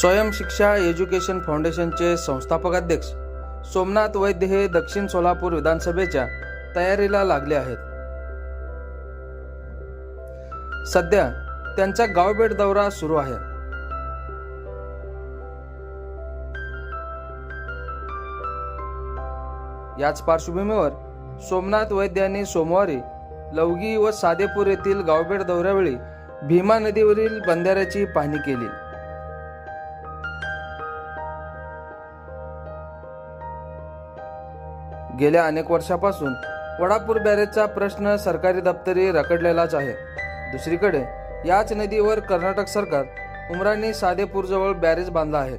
स्वयं शिक्षा एज्युकेशन फाउंडेशनचे संस्थापक अध्यक्ष सोमनाथ वैद्य हे दक्षिण सोलापूर विधानसभेच्या तयारीला लागले आहेत. सध्या त्यांचा गावभेट दौरा सुरू आहे. याच पार्श्वभूमीवर सोमनाथ वैद्य यांनी सोमवारी लवगी व सादेपूर येथील गावभेट दौऱ्यावेळी भीमा नदीवरील बंधाऱ्याची पाहणी केली. गेल्या अनेक वर्षापासून वडापूर बॅरेजचा प्रश्न सरकारी दप्तरी रखडलेलाच आहे. दुसरीकडे याच नदीवर कर्नाटक सरकार उमरांनी सादेपूरजवळ बॅरेज बांधला आहे.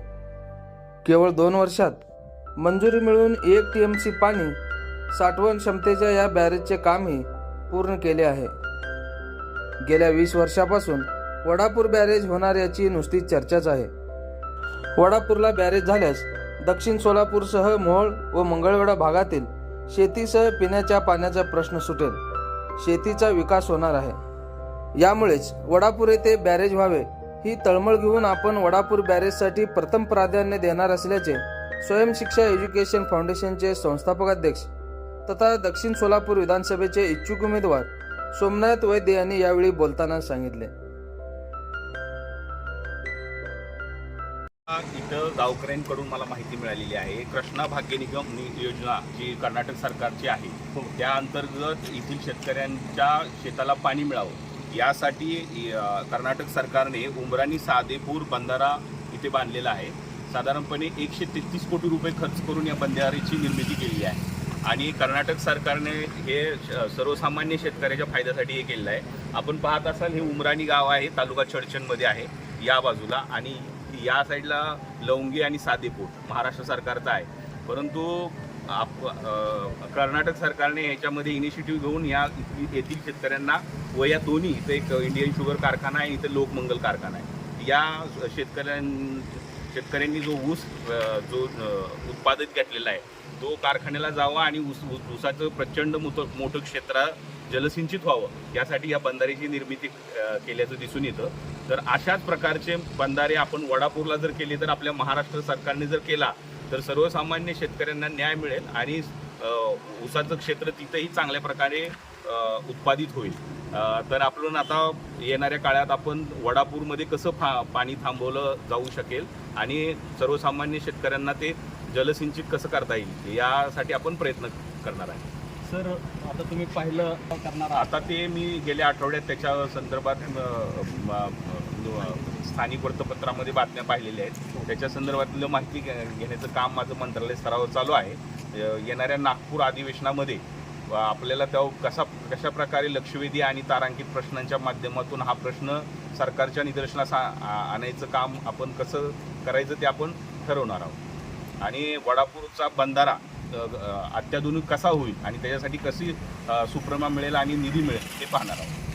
केवळ दोन वर्षात मंजुरी मिळून एक टी एम सी पाणी साठवण क्षमतेच्या या बॅरेजचे कामही पूर्ण केले आहे. गेल्या वीस वर्षापासून वडापूर बॅरेज होणार याची नुसती चर्चाच आहे. वडापूरला बॅरेज झाल्यास दक्षिण सोलापूरसह मोहोळ व मंगळवेढा भागातील शेतीसह पिण्याच्या पाण्याचा प्रश्न सुटेल. शेतीचा विकास होणार आहे. यामुळेच वडापूर येथे बॅरेज व्हावे ही तळमळ घेऊन आपण वडापूर बॅरेजसाठी प्रथम प्राधान्य देणार असल्याचे स्वयंशिक्षा एज्युकेशन फाउंडेशनचे संस्थापक अध्यक्ष तथा दक्षिण सोलापूर विधानसभेचे इच्छुक उमेदवार सोमनाथ वैद्य यांनी यावेळी बोलताना सांगितले. इथं गावकऱ्यांकडून मला माहिती मिळालेली आहे? कृष्णा भाग्य निगम योजना जी कर्नाटक सरकारची आहे त्या अंतर्गत येथील शेतकऱ्यांच्या शेताला पाणी मिळावं. यासाठी कर्नाटक सरकारने उमराणी सादेपूर बंधारा इथे बांधलेला आहे. साधारणपणे एकशे तेहतीस कोटी रुपये खर्च करून या बंधाऱ्याची निर्मिती केलेली आहे. आणि कर्नाटक सरकारने हे सर्वसामान्य शेतकऱ्याच्या फायद्यासाठी हे केलेलं आहे. आपण पाहत असाल हे उमराणी गाव आहे तालुका चडचणमध्ये आहे या बाजूला. आणि या साईडला लवंगी आणि सादेपूर महाराष्ट्र सरकारचा आहे. परंतु आप कर्नाटक सरकारने याच्यामध्ये इनिशिएटिव्ह घेऊन या येथील शेतकऱ्यांना व या दोन्ही इथं एक इंडियन शुगर कारखाना आहे इथं लोकमंगल कारखाना आहे. या शेतकऱ्यां शेतकऱ्यांनी जो ऊस जो उत्पादित घेतलेला आहे तो कारखान्याला जावा आणि ऊस ऊस- ऊसाचं प्रचंड मोठं मोठं क्षेत्र जलसिंचित व्हावं यासाठी या बंधाऱ्याची निर्मिती केल्याचं दिसून येतं. तर अशाच प्रकारचे बंधारे आपण वडापूरला जर केले तर आपल्या महाराष्ट्र सरकारने जर केला तर सर्वसामान्य शेतकऱ्यांना न्याय मिळेल आणि ऊसाचं क्षेत्र तिथंही चांगल्या प्रकारे उत्पादित होईल. तर आपण आता येणाऱ्या काळात आपण वडापूरमध्ये कसं फा पाणी थांबवलं जाऊ शकेल आणि सर्वसामान्य शेतकऱ्यांना ते जलसिंचित कसं करता येईल यासाठी आपण प्रयत्न करणार आहे. सर आता तुम्ही पाहिलं करणार आता ते मी गेल्या आठवड्यात त्याच्या संदर्भात स्थानिक वृत्तपत्रामध्ये बातम्या पाहिलेल्या आहेत. त्याच्या संदर्भातलं माहिती घेण्याचं काम माझं मंत्रालय स्तरावर चालू आहे. येणाऱ्या नागपूर अधिवेशनामध्ये आपल्याला त्या कसा कशा प्रकारे लक्षवेधी आणि तारांकित प्रश्नांच्या माध्यमातून हा प्रश्न सरकारच्या निदर्शनास आ- आणायचं काम आपण कसं करायचं ते आपण ठरवणार आहोत. आणि वडापूरचा बंधारा अत्याधुनिक कसा होईल आणि त्याच्यासाठी कशी सुप्रमा मिळेल आणि निधी मिळेल ते पाहणार आहोत.